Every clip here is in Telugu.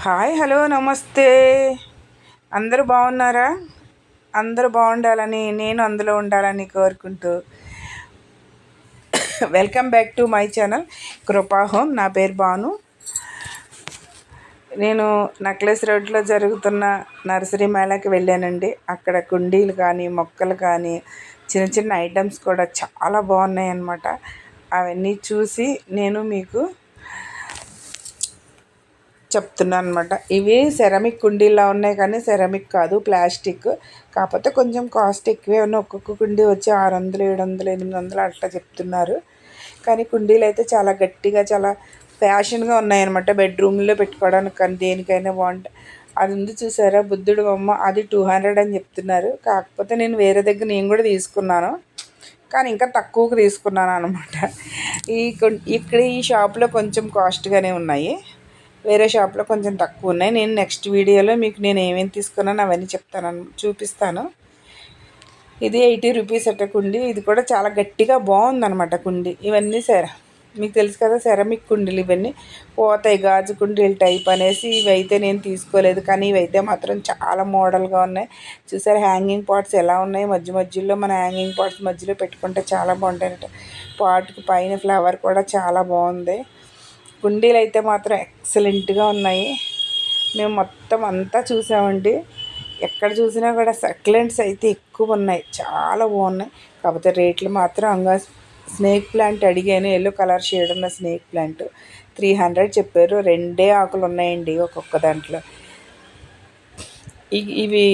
హాయ్ హలో నమస్తే. అందరూ బాగున్నారా? అందరూ బాగుండాలని నేను అందులో ఉండాలని కోరుకుంటూ welcome back to my channel Krupa home. నా పేరు బాను నేను నక్లెస్ రోడ్లో జరుగుతున్న నర్సరీ మేళాకి వెళ్ళానండి. అక్కడ కుండీలు కానీ మొక్కలు కానీ చిన్న చిన్న ఐటమ్స్ కూడా చాలా బాగున్నాయి అన్నమాట అవన్నీ చూసి నేను మీకు చెప్తున్నాను అనమాట ఇవి సెరమిక్ కుండీలా ఉన్నాయి కానీ సెరమిక్ కాదు ప్లాస్టిక్. కాకపోతే కొంచెం కాస్ట్ ఎక్కువే. ఉన్న ఒక్కొక్క కుండీ వచ్చి ఆరు వందలు ఏడు వందలు ఎనిమిది వందలు అట్లా చెప్తున్నారు. కానీ కుండీలు అయితే చాలా గట్టిగా చాలా ఫ్యాషన్గా ఉన్నాయన్నమాట. బెడ్రూమ్లో పెట్టుకోవడానికి కానీ దేనికైనా బాగుంటాయి అది ఉంది చూసారా? బుద్ధుడు బొమ్మ. అది టూ హండ్రెడ్ అని చెప్తున్నారు. కాకపోతే నేను వేరే దగ్గర నేను కూడా తీసుకున్నాను. కానీ ఇంకా తక్కువకు తీసుకున్నాను అనమాట ఈ ఇక్కడ ఈ షాప్లో కొంచెం కాస్ట్గానే ఉన్నాయి. వేరే షాప్లో కొంచెం తక్కువ ఉన్నాయి. నేను నెక్స్ట్ వీడియోలో మీకు నేను ఏమేమి తీసుకున్నాను అవన్నీ చెప్తాను చూపిస్తాను. ఇది ఎయిటీ రూపీస్ అట్ట కుండి. ఇది కూడా చాలా గట్టిగా బాగుందనమాట కుండి. ఇవన్నీ సరే మీకు తెలుసు కదా సెరమిక్ కుండీలు ఇవన్నీ. పోతాయి గాజు కుండీలు టైప్ అనేసి ఇవైతే నేను తీసుకోలేదు. కానీ ఇవైతే మాత్రం చాలా మోడల్గా ఉన్నాయి. చూసారు హ్యాంగింగ్ పాట్స్ ఎలా ఉన్నాయి? మధ్య మధ్యలో మన హ్యాంగింగ్ పాట్స్ మధ్యలో పెట్టుకుంటే చాలా బాగుంటాయి పాట్కి పైన ఫ్లవర్ కూడా చాలా బాగుంది. కుండీలు అయితే మాత్రం ఎక్సలెంట్గా ఉన్నాయి. మేము మొత్తం అంతా చూసామండి. ఎక్కడ చూసినా కూడా సక్లెంట్స్ అయితే ఎక్కువ ఉన్నాయి చాలా బాగున్నాయి. కాకపోతే రేట్లు మాత్రం అంగా స్నేక్ ప్లాంట్ అడిగాను. ఎల్లో కలర్ షేడ్ ఉన్న స్నేక్ ప్లాంట్ త్రీ హండ్రెడ్ చెప్పారు. రెండే ఆకులు ఉన్నాయండి ఒక్కొక్క దాంట్లో. ఇవి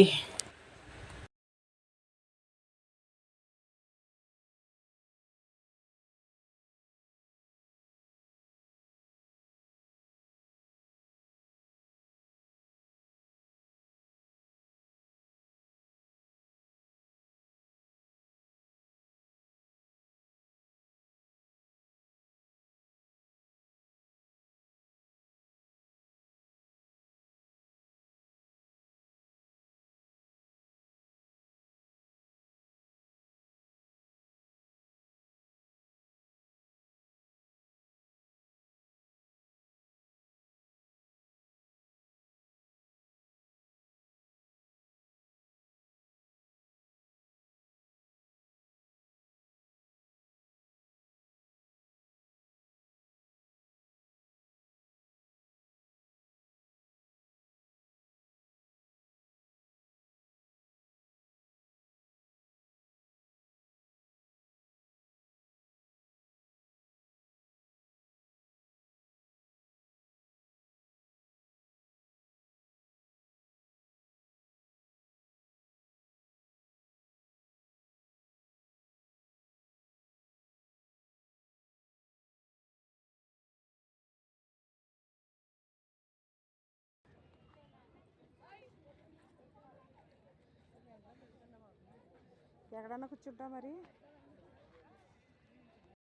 ఎక్కడన్నా కూర్చుంటా మరి?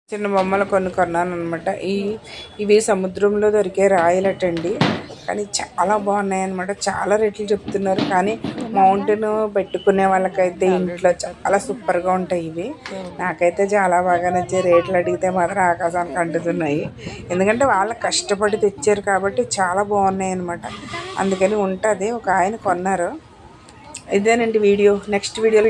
చిన్న బొమ్మలు కొన్ని కొన్నాను అనమాట ఈ ఇవి సముద్రంలో దొరికే రాయలటండి. కానీ చాలా బాగున్నాయి అనమాట చాలా రేట్లు చెప్తున్నారు. కానీ మౌంటైన్ పెట్టుకునే వాళ్ళకైతే ఇంట్లో చాలా సూపర్గా ఉంటాయి ఇవి. నాకైతే చాలా బాగా నచ్చే రేట్లు అడిగితే మాత్రం ఆకాశానికి అంటుతున్నాయి. ఎందుకంటే వాళ్ళు కష్టపడి తెచ్చారు కాబట్టి చాలా బాగున్నాయి అనమాట అందుకని ఉంటుంది. ఒక ఆయన కొన్నారు. ఇదేనండి వీడియో. నెక్స్ట్ వీడియోలో